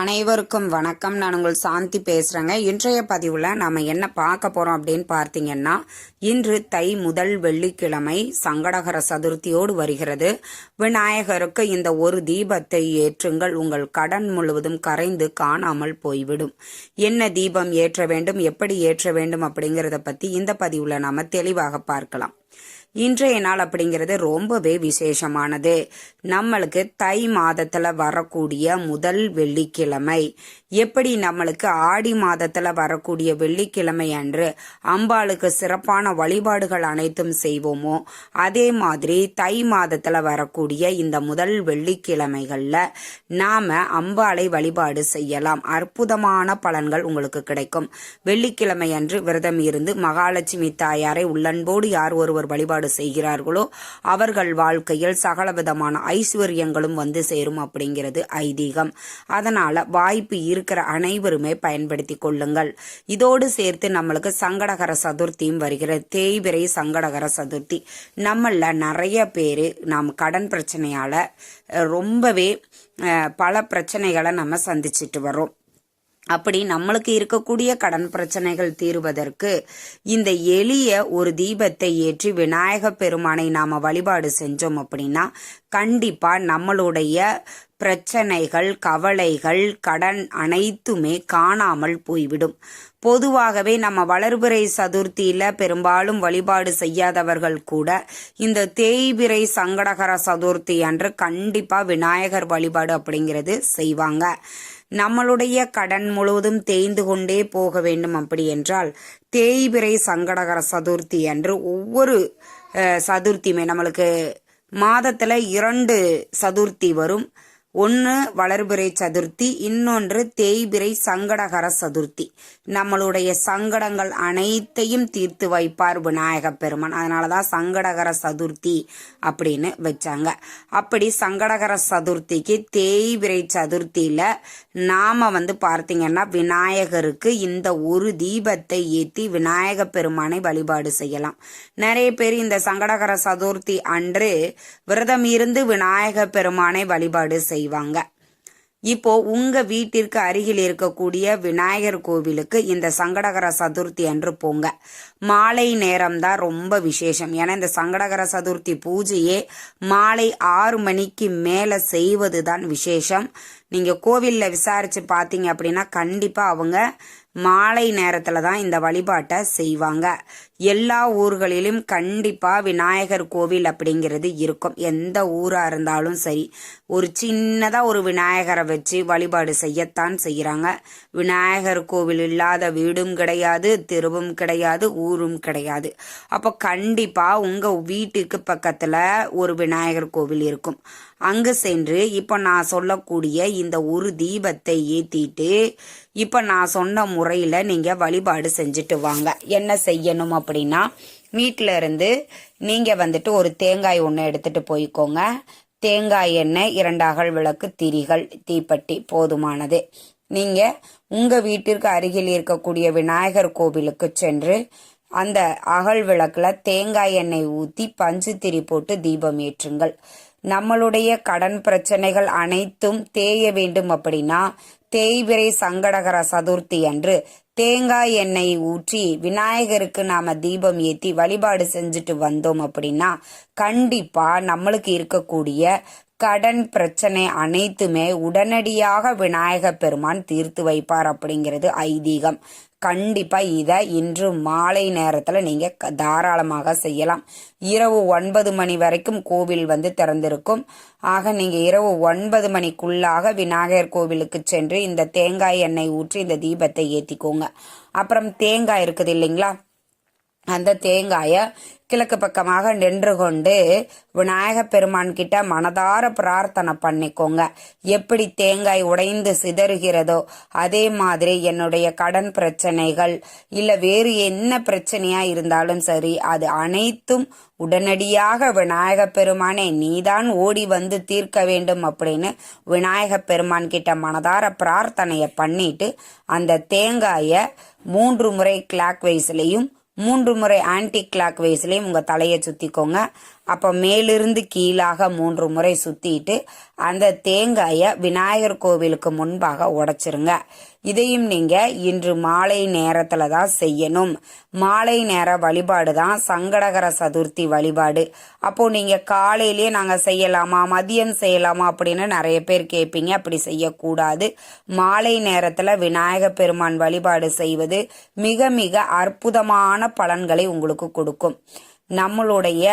அனைவருக்கும் வணக்கம். நான் உங்கள் சாந்தி பேசுகிறேங்க இன்றைய பதிவில் நம்ம என்ன பார்க்க போகிறோம் அப்படின்னு பார்த்தீங்கன்னா இன்று தை முதல் வெள்ளிக்கிழமை சங்கடகர சதுர்த்தியோடு வருகிறது. விநாயகருக்கு இந்த ஒரு தீபத்தை ஏற்றுங்கள். உங்கள் கடன் முழுவதும் கரைந்து காணாமல் போய்விடும். என்ன தீபம் ஏற்ற வேண்டும்? எப்படி ஏற்ற வேண்டும் அப்படிங்கிறத பற்றி இந்த பதிவில் நாம் தெளிவாக பார்க்கலாம். இன்றைய நாள் அப்படிங்கிறது ரொம்பவே விசேஷமானது. நம்மளுக்கு தை மாதத்துல வரக்கூடிய முதல் வெள்ளிக்கிழமை. எப்படி நம்மளுக்கு ஆடி மாதத்துல வரக்கூடிய வெள்ளிக்கிழமை அன்று அம்பாளுக்கு சிறப்பான வழிபாடுகள் அனைத்தும் செய்வோமோ அதே மாதிரி தை மாதத்துல வரக்கூடிய இந்த முதல் வெள்ளிக்கிழமைகள்ல நாம அம்பாளை வழிபாடு செய்யலாம். அற்புதமான பலன்கள் உங்களுக்கு கிடைக்கும். வெள்ளிக்கிழமை அன்று விரதம் இருந்து மகாலட்சுமி தாயாரை உள்ளன்போடு யார் ஒருவர் வழிபாடு செய்கிறார்களோ அவர்கள் வாழ்க்கையில் சகலவிதமான ஐஸ்வர்யங்களும் வந்து சேரும் அப்படிங்கிறது ஐதீகம். அதனால வாய்ப்பு இருக்கிற அனைவருமே பயன்படுத்தி கொள்ளுங்கள். இதோடு சேர்த்து நம்மளுக்கு சங்கடகர சதுர்த்தியும் வருகிறது. தேய்பிரை சங்கடகர சதுர்த்தி. நம்மள நிறைய பேர் நாம் கடன் பிரச்சனையால ரொம்பவே பல பிரச்சனைகளை நம்ம சந்திச்சிட்டு வரோம் அப்படி நம்மளுக்கு இருக்கக்கூடிய கடன் பிரச்சனைகள் தீருவதற்கு இந்த எளிய ஒரு தீபத்தை ஏற்றி விநாயக பெருமானை நாம வழிபாடு செஞ்சோம் அப்படின்னா கண்டிப்பா நம்மளுடைய பிரச்சனைகள் கவலைகள் கடன் அனைத்துமே காணாமல் போய்விடும். பொதுவாகவே நம்ம வளர்பிறை சதுர்த்தியில பெரும்பாலும் வழிபாடு செய்யாதவர்கள் கூட இந்த தேய்பிறை சங்கடகர சதுர்த்தி அன்று கண்டிப்பா விநாயகர் வழிபாடு அப்படிங்கிறது செய்வாங்க. நம்மளுடைய கடன் முழுவதும் தேய்ந்து கொண்டே போக வேண்டும் அப்படி என்றால் தேய்பிறை சங்கடகர சதுர்த்தி அன்று ஒவ்வொரு சதுர்த்தியுமே நம்மளுக்கு மாதத்துல இரண்டு சதுர்த்தி வரும். ஒன்று வளர்பிறை சதுர்த்தி இன்னொன்று தேய்பிறை சங்கடகர சதுர்த்தி. நம்மளுடைய சங்கடங்கள் அனைத்தையும் தீர்த்து வைப்பார் விநாயக பெருமான். அதனாலதான் சங்கடகர சதுர்த்தி அப்படின்னு வச்சாங்க. அப்படி சங்கடகர சதுர்த்திக்கு தேய்பிறை சதுர்த்தியில் நாம் வந்து பார்த்தீங்கன்னா விநாயகருக்கு இந்த ஒரு தீபத்தை ஏற்றி விநாயக பெருமானை வழிபாடு செய்யலாம். நிறைய பேர் இந்த சங்கடகர சதுர்த்தி அன்று விரதம் இருந்து விநாயக பெருமானை வழிபாடு செய்வாங்க. இப்போ உங்க வீட்டிற்கு அருகில் இருக்கக்கூடிய விநாயகர் கோவிலுக்கு இந்த சங்கடகர சதுர்த்தி அன்று போங்க. மாலை நேரம் தான் ரொம்ப விசேஷம். ஏன்னா இந்த சங்கடகர சதுர்த்தி பூஜையே மாலை ஆறு மணிக்கு மேல செய்வது தான் விசேஷம். நீங்க கோவில்ல விசாரிச்சு பாத்தீங்க அப்படின்னா கண்டிப்பா அவங்க மாலை நேரத்துல தான் இந்த வழிபாட்டை செய்வாங்க. எல்லா ஊர்களிலும் கண்டிப்பா விநாயகர் கோவில் அப்படிங்கிறது இருக்கும். எந்த ஊரா இருந்தாலும் சரி ஒரு சின்னதா ஒரு விநாயகரை வச்சு வழிபாடு செய்யத்தான் செய்யறாங்க விநாயகர் கோவில் இல்லாத வீடும் கிடையாது தெருவும் கிடையாது ஊரும் கிடையாது. அப்போ கண்டிப்பா உங்க வீட்டுக்கு பக்கத்துல ஒரு விநாயகர் கோவில் இருக்கும். அங்கு சென்று இப்போ நான் சொல்லக்கூடிய இந்த ஒரு தீபத்தை ஏத்திட்டு இப்போ நான் சொன்ன முறையில் நீங்கள் வழிபாடு செஞ்சுட்டு வாங்க. என்ன செய்யணும் அப்படின்னா வீட்டில் இருந்து நீங்கள் வந்துட்டு ஒரு தேங்காய் ஒன்று எடுத்துகிட்டு போய்க்கோங்க. தேங்காய் எண்ணெய் இரண்டு அகல் விளக்கு திரிகள் தீப்பெட்டி போதுமானது. நீங்கள் உங்கள் வீட்டிற்கு அருகில் இருக்கக்கூடிய விநாயகர் கோவிலுக்கு சென்று அந்த அகல் விளக்கில் தேங்காய் எண்ணெய் ஊற்றி பஞ்சு திரி போட்டு தீபம் ஏற்றுங்கள். நம்மளுடைய கடன் பிரச்சனைகள் அனைத்தும் தேய வேண்டும் அப்படின்னா தேய்பிரை சங்கடகர சதுர்த்தி அன்று தேங்காய் எண்ணெய் ஊற்றி விநாயகருக்கு நாம தீபம் ஏத்தி வழிபாடு செஞ்சுட்டு வந்தோம் அப்படின்னா கண்டிப்பா நம்மளுக்கு இருக்கக்கூடிய கடன் பிரச்சனை அனைத்துமே உடனடியாக விநாயக பெருமான் தீர்த்து வைப்பார் அப்படிங்கிறது ஐதீகம். கண்டிப்பா இதை இன்று மாலை நேரத்துல நீங்க க- தாராளமாக செய்யலாம். இரவு ஒன்பது மணி வரைக்கும் கோவில் வந்து திறந்திருக்கும். ஆக நீங்க இரவு ஒன்பது மணிக்குள்ளாக விநாயகர் கோவிலுக்கு சென்று இந்த தேங்காய் எண்ணெய் ஊற்றி இந்த தீபத்தை ஏத்திக்கோங்க. அப்புறம் தேங்காய் இருக்குது இல்லைங்களா? அந்த தேங்காய கிழக்கு பக்கமாக நின்று கொண்டு விநாயக பெருமான் கிட்ட மனதார பிரார்த்தனை பண்ணிக்கோங்க. எப்படி தேங்காய் உடைந்து சிதறுகிறதோ அதே மாதிரி என்னுடைய கடன் பிரச்சனைகள் இல்ல வேறு என்ன பிரச்சனையா இருந்தாலும் சரி அது அனைத்தும் உடனடியாக விநாயக பெருமானே நீதான் ஓடி வந்து தீர்க்க வேண்டும் அப்படின்னு விநாயக பெருமான் கிட்ட மனதார பிரார்த்தனைய பண்ணிட்டு அந்த தேங்காய மூன்று முறை கிளாக் வைஸ்லயும் மூன்று முறை ஆன்டி கிளாக் வைஸ்லயும் உங்க தலையை சுத்திக்கோங்க. அப்போ மேலிருந்து கீழாக மூன்று முறை சுத்திட்டு அந்த தேங்காயை விநாயகர் கோவிலுக்கு முன்பாக உடைச்சிருங்க. இதையும் நீங்க இன்று மாலை நேரத்துல தான் செய்யணும். மாலை நேர வழிபாடு தான் சங்கடகர சதுர்த்தி வழிபாடு. அப்போ நீங்க காலையிலேயே நாங்க செய்யலாமா மதியம் செய்யலாமா அப்படின்னு நிறைய பேர் கேட்பீங்க அப்படி செய்யக்கூடாது. மாலை நேரத்துல விநாயக பெருமான் வழிபாடு செய்வது மிக மிக அற்புதமான பலன்களை உங்களுக்கு கொடுக்கும். நம்மளுடைய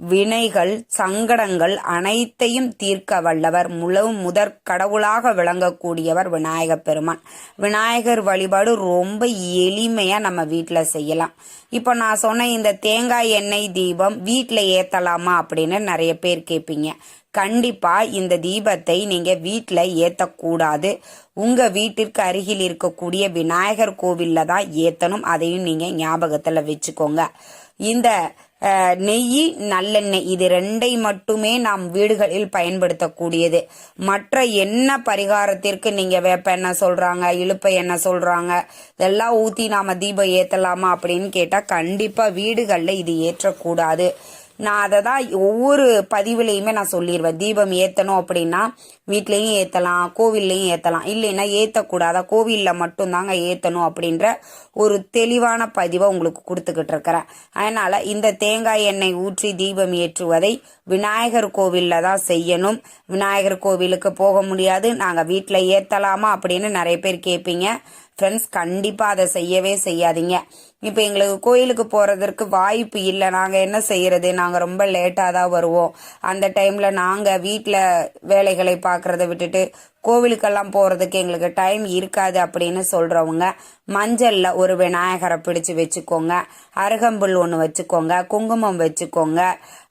வினைகள் சங்கடங்கள் அனைத்தையும் தீர்க்க வல்லவர் முழு முதற் கடவுளாக விளங்கக்கூடியவர் விநாயகப் பெருமான். விநாயகர் வழிபாடு ரொம்ப எளிமையா நம்ம வீட்டில் செய்யலாம். இப்போ நான் சொன்ன இந்த தேங்காய் எண்ணெய் தீபம் வீட்டில் ஏத்தலாமா அப்படின்னு நிறைய பேர் கேட்பீங்க கண்டிப்பா இந்த தீபத்தை நீங்க வீட்டில் ஏத்தக்கூடாது. உங்க வீட்டிற்கு அருகில் இருக்கக்கூடிய விநாயகர் கோவில்ல தான் ஏத்தணும். அதையும் நீங்க ஞாபகத்துல வச்சுக்கோங்க. இந்த நெய் நல்லெண்ணெய். இது ரெண்டை மட்டுமே நாம் வீடுகளில் பயன்படுத்தக்கூடியது. மற்ற என்ன பரிகாரத்திற்கு நீங்க வேப்ப என்ன சொல்றாங்க இழுப்ப என்ன சொல்றாங்க இதெல்லாம் ஊத்தி நாம தீபம் ஏத்தலாமா அப்படின்னு கேட்டா கண்டிப்பா வீடுகளில் இது ஏற்றக்கூடாது. நான் அதை தான் ஒவ்வொரு பதிவுலையுமே நான் சொல்லிடுவேன் தீபம் ஏற்றணும் அப்படின்னா வீட்லேயும் ஏற்றலாம் கோவில்லையும் ஏற்றலாம் இல்லைன்னா ஏற்றக்கூடாதா கோவிலில் மட்டும்தாங்க ஏற்றணும் அப்படின்ற ஒரு தெளிவான பதிவை உங்களுக்கு கொடுத்துக்கிட்டு இருக்கிறேன். அதனால் இந்த தேங்காய் எண்ணெய் ஊற்றி தீபம் ஏற்றுவதை விநாயகர் கோவிலில் தான் செய்யணும். விநாயகர் கோவிலுக்கு போக முடியாது. நாங்கள் வீட்டில் ஏற்றலாமா அப்படின்னு நிறைய பேர் கேட்பீங்க ஃப்ரெண்ட்ஸ் கண்டிப்பாக அதை செய்யவே செய்யாதீங்க. இப்போ எங்களுக்கு கோயிலுக்கு போகிறதற்கு வாய்ப்பு இல்லை. நாங்கள் என்ன செய்கிறது நாங்கள் ரொம்ப லேட்டாக தான் வருவோம். அந்த டைமில் நாங்கள் வீட்டில் வேலைகளை பார்க்குறத விட்டுட்டு கோவிலுக்கெல்லாம் போகிறதுக்கு எங்களுக்கு டைம் இருக்காது அப்படின்னு சொல்கிறவங்க மஞ்சளில் ஒரு விநாயகரை பிடிச்சு வச்சுக்கோங்க அருகம்புல் ஒன்று வச்சுக்கோங்க குங்குமம் வச்சுக்கோங்க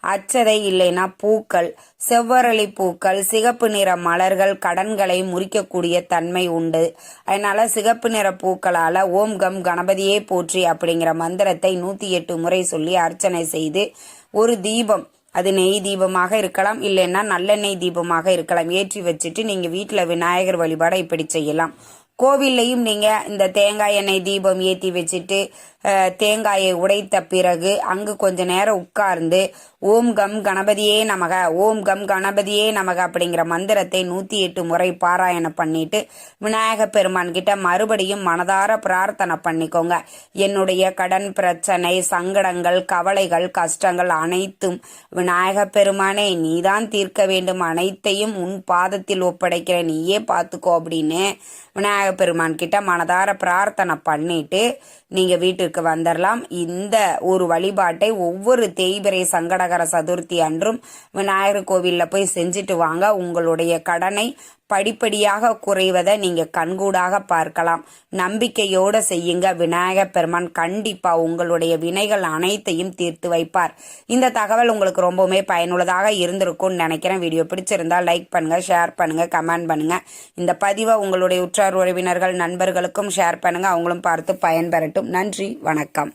அச்சதை இல்லைன்னா பூக்கள் செவ்வரளி பூக்கள் சிகப்பு நிற மலர்கள் கடன்களை முறிக்கக்கூடிய தன்மை உண்டு. அதனால் சிகப்பு நிற பூக்களால் ஓம் கம் கணபதியே போற்றி அப்படிங்கிற மந்திரத்தை நூற்றி எட்டு முறை சொல்லி அர்ச்சனை செய்து ஒரு தீபம் அது நெய் தீபமாக இருக்கலாம் இல்லைன்னா நல்லெண்ணெய் தீபமாக இருக்கலாம். ஏற்றி வச்சுட்டு நீங்க வீட்டுல விநாயகர் வழிபாடை இப்படி செய்யலாம். கோவில்லையும் நீங்க இந்த தேங்காய் எண்ணெய் தீபம் ஏற்றி வச்சுட்டு அஹ், தேங்காயை உடைத்த பிறகு அங்கு கொஞ்ச நேரம் உட்கார்ந்து ஓம் கம் கணபதியே நமக ஓம் கம் கணபதியே நமக அப்படிங்கிற மந்திரத்தை நூத்தி எட்டு முறை பாராயணம் பண்ணிட்டு விநாயக பெருமான் கிட்ட மறுபடியும் மனதார பிரார்த்தனை பண்ணிக்கோங்க. என்னுடைய கடன் பிரச்சனை சங்கடங்கள் கவலைகள் கஷ்டங்கள் அனைத்தும் விநாயக பெருமானே நீதான் தீர்க்க வேண்டும். அனைத்தையும் உன் பாதத்தில் ஒப்படைக்கிற நீயே பார்த்துக்கோ அப்படின்னு விநாயக பெருமான் கிட்ட மனதார பிரார்த்தனை பண்ணிட்டு நீங்க வீட்டிற்கு வந்துடலாம் இந்த ஒரு வழிபாட்டை ஒவ்வொரு தேய்பிரை சங்கடகர சதுர்த்தி அன்றும் விநாயகர் கோவிலில் போய் செஞ்சுட்டு வாங்க. உங்களுடைய கடனை படிப்படியாக குறைவதை நீங்கள் கண்கூடாக பார்க்கலாம். நம்பிக்கையோடு செய்யுங்க. விநாயகர் பெருமான் கண்டிப்பாக உங்களுடைய வினைகள் அனைத்தையும் தீர்த்து வைப்பார். இந்த தகவல் உங்களுக்கு ரொம்பவுமே பயனுள்ளதாக இருந்திருக்கும்னு நினைக்கிறேன். வீடியோ பிடிச்சிருந்தால் லைக் பண்ணுங்கள் ஷேர் பண்ணுங்கள் கமெண்ட் பண்ணுங்கள் இந்த பதிவை உங்களுடைய உற்றார் உறவினர்கள் நண்பர்களுக்கும் ஷேர் பண்ணுங்கள் அவங்களும் பார்த்து பயன்பெறட்டும். நன்றி வணக்கம்.